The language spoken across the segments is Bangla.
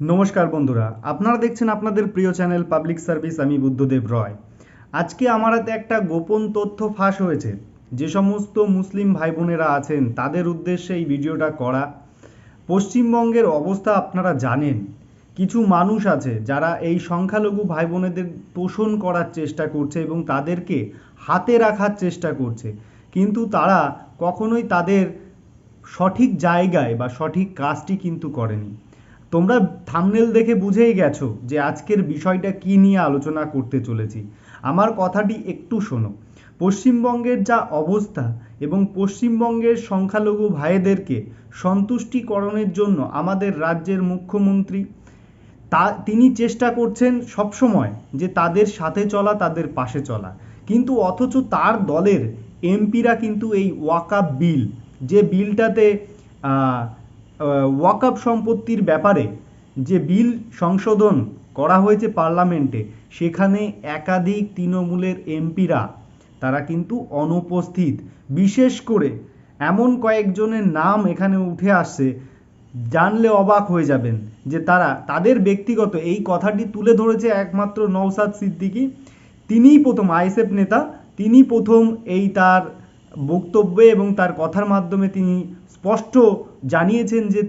নমস্কার বন্ধুরা, আপনারা দেখছেন আপনাদের প্রিয় চ্যানেল পাবলিক সার্ভিস, আমি বুদ্ধদেব রয়। আজকে আমার হাতে একটা গোপন তথ্য ফাঁস হয়েছে। যে সমস্ত মুসলিম ভাই বোনেরা আছেন, তাদের উদ্দেশ্যে এই ভিডিওটা করা। পশ্চিমবঙ্গের অবস্থা আপনারা জানেন। কিছু মানুষ আছে যারা এই সংখ্যালঘু ভাই বোনেদের তোষণ করার চেষ্টা করছে এবং তাদেরকে হাতে রাখার চেষ্টা করছে। কিন্তু তারা কখনোই তাদের সঠিক জায়গায় বা সঠিক কাজটি কিন্তু করেনি। তোমরা থামনেল দেখে বুঝেই গেছো যে আজকের বিষয়টা কি নিয়ে আলোচনা করতে চলেছি। আমার কথাটি একটু শোনো। পশ্চিমবঙ্গের যা অবস্থা এবং পশ্চিমবঙ্গের সংখ্যালঘু ভাইদেরকে সন্তুষ্টিকরণের জন্য আমাদের রাজ্যের মুখ্যমন্ত্রী তা, তিনি চেষ্টা করছেন সবসময় যে তাদের সাথে চলা, তাদের পাশে চলা। কিন্তু অথচ তার দলের এমপিরা কিন্তু এই ওয়াকা বিল, যে বিলটাতে ওয়াকাপ সম্পত্তির ব্যাপারে যে বিল সংশোধন করা হয়েছে পার্লামেন্টে, সেখানে একাধিক তৃণমূলের এমপিরা, তারা কিন্তু অনুপস্থিত। বিশেষ করে এমন কয়েকজনের নাম এখানে উঠে আসছে, জানলে অবাক হয়ে যাবেন যে তারা, তাদের ব্যক্তিগত এই কথাটি তুলে ধরেছে একমাত্র নওসাদ সিদ্দিকী। তিনিই প্রথম আইএসএফ নেতা তিনি প্রথম এই তার বক্তব্যে এবং তার কথার মাধ্যমে তিনি স্পষ্ট জানিয়েছেন যে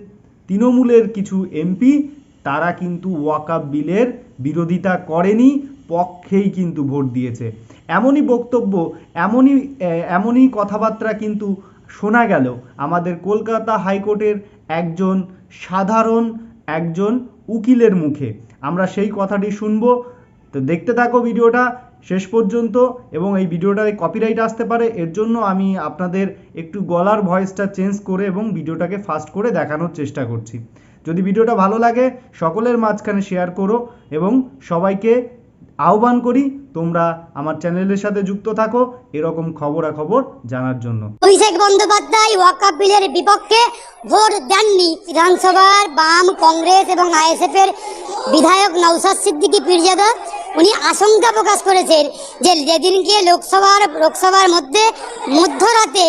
তৃণমূলের কিছু এমপি, তারা কিন্তু ওয়াকাপ বিলের বিরোধিতা করেনি, পক্ষেই কিন্তু ভোট দিয়েছে। এমনই বক্তব্য, এমনই এমনই কথাবার্তা কিন্তু শোনা গেল। আমাদের কলকাতা হাইকোর্টের একজন সাধারণ, একজন উকিলের মুখে। আমরা সেই কথাটি শুনব। তো দেখতে থাকো ভিডিওটা। শেষ পর্যন্ত এবং এই ভিডিওটায় কপিরাইট আসতে পারে, এর জন্য আমি আপনাদের একটু গলার ভয়েসটা চেঞ্জ করে এবং ভিডিওটাকে ফাস্ট করে দেখানোর চেষ্টা করছি। যদি ভিডিওটা ভালো লাগে, সকলের মাঝখানে শেয়ার করো এবং সবাইকে আহ্বান করি, তোমরা আমার চ্যানেলের সাথে যুক্ত থাকো, এরকম খবরাখবর জানার জন্য। অভিষেক বন্দ্যোপাধ্যায় ওয়াকাপ বিলের বিপক্ষে ভোট দেননি। বিধানসভার বাম, কংগ্রেস এবং আইএসএফ এর বিধায়ক নৌসাদ সিদ্দিকী, পীরজাদা উনি আশঙ্কা প্রকাশ করেছেন যে যেদিনকে লোকসভার লোকসভার মধ্যে মধ্যরাতে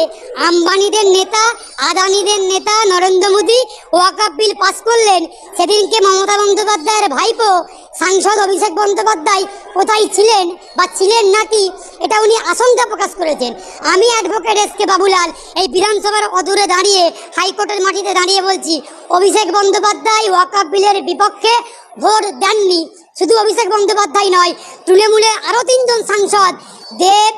আম্বানিদের নেতা, আদানিদের নেতা নরেন্দ্র মোদী ওয়াকাপ বিল পাস করলেন, সেদিনকে মমতা বন্দ্যোপাধ্যায়ের ভাইপো সাংসদ অভিষেক বন্দ্যোপাধ্যায় কোথায় ছিলেন বা ছিলেন নাকি, এটা উনি আশঙ্কা প্রকাশ করেছেন। আমি অ্যাডভোকেট এস কে বাবুলাল এই বিধানসভার অদূরে দাঁড়িয়ে, হাইকোর্টের মাটিতে দাঁড়িয়ে বলছি, অভিষেক বন্দ্যোপাধ্যায় ওয়াকাপ বিলের বিপক্ষে ভোট দেননি। শুধু অভিষেক বন্দ্যোপাধ্যায় নয় তৃণমূলের আরও তিনজন সাংসদ, দেব,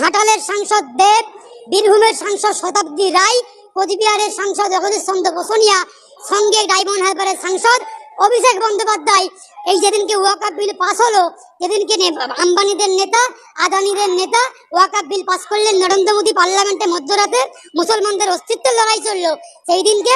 ঘাটালের সাংসদ দেব, বীরভূমের সাংসদ শতাব্দী রায়, কোচবিহারের সাংসদ জগদীশ চন্দ্র বসনিয়া, সঙ্গে ডায়মন্ড হারবারের সাংসদ অভিষেক বন্দ্যোপাধ্যায়। এই যেদিনকে ওয়াকাপ বিল পাস হলো, যেদিনকে আম্বানিদের নেতা, আদানিদের নেতা ওয়াকাপ বিল পাস করলেন নরেন্দ্র মোদী পার্লামেন্টে মধ্যরাতে, মুসলমানদের অস্তিত্বের লড়াই চলল। সেই দিনকে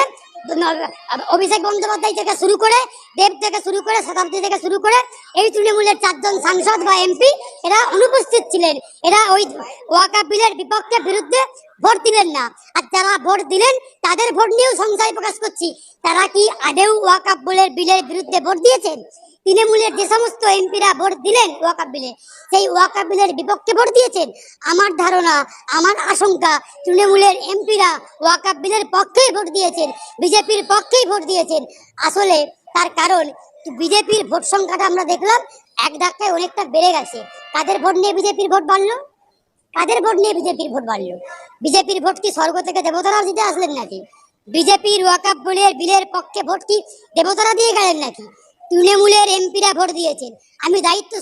অভিষেক বন্দ্যোপাধ্যায় থেকে শুরু করে দেব থেকে শুরু করে শতাব্দী থেকে শুরু করে এই তৃণমূলের চারজন সাংসদ বা এমপি, এরা অনুপস্থিত ছিলেন। এরা ওই ওয়াকাপ বিলের বিপক্ষে বিরুদ্ধে ভোট দিলেন না। আর যারা ভোট দিলেন, তাদের ভোট নিয়েও সংশয় প্রকাশ করছি। তারা কি আদেও ওয়াকাপ বিলের বিলের বিরুদ্ধে ভোট দিয়েছেন? তৃণমূলের যে সমস্ত এমপিরা ভোট দিলেন ওয়াকাপ বিলে, সেই ওয়াকাপ বিলের বিপক্ষে ভোট দিয়েছেন? আমার ধারণা, আমার আশঙ্কা, তৃণমূলের এমপিরা ওয়াকাপ বিলের পক্ষেই ভোট দিয়েছেন, বিজেপির পক্ষেই ভোট দিয়েছেন। আসলে তার কারণ বিজেপির ভোট সংখ্যাটা আমরা দেখলাম এক ধাক্কায় অনেকটা বেড়ে গেছে। কাদের ভোট নিয়ে বিজেপির ভোট বাড়লো? কাদের ভোট নিয়ে বিজেপির ভোট বাড়লো? বিজেপির ভোট কি স্বর্গ থেকে দেবতারা দিতে আসলেন নাকি? বিজেপির ওয়াকাপ বলের বিলের পক্ষে ভোট কি দেবতারা দিয়ে গেলেন নাকি? তৃণমূলের এমপিরা ভোট দিয়েছেন। আমি দায়িত্ব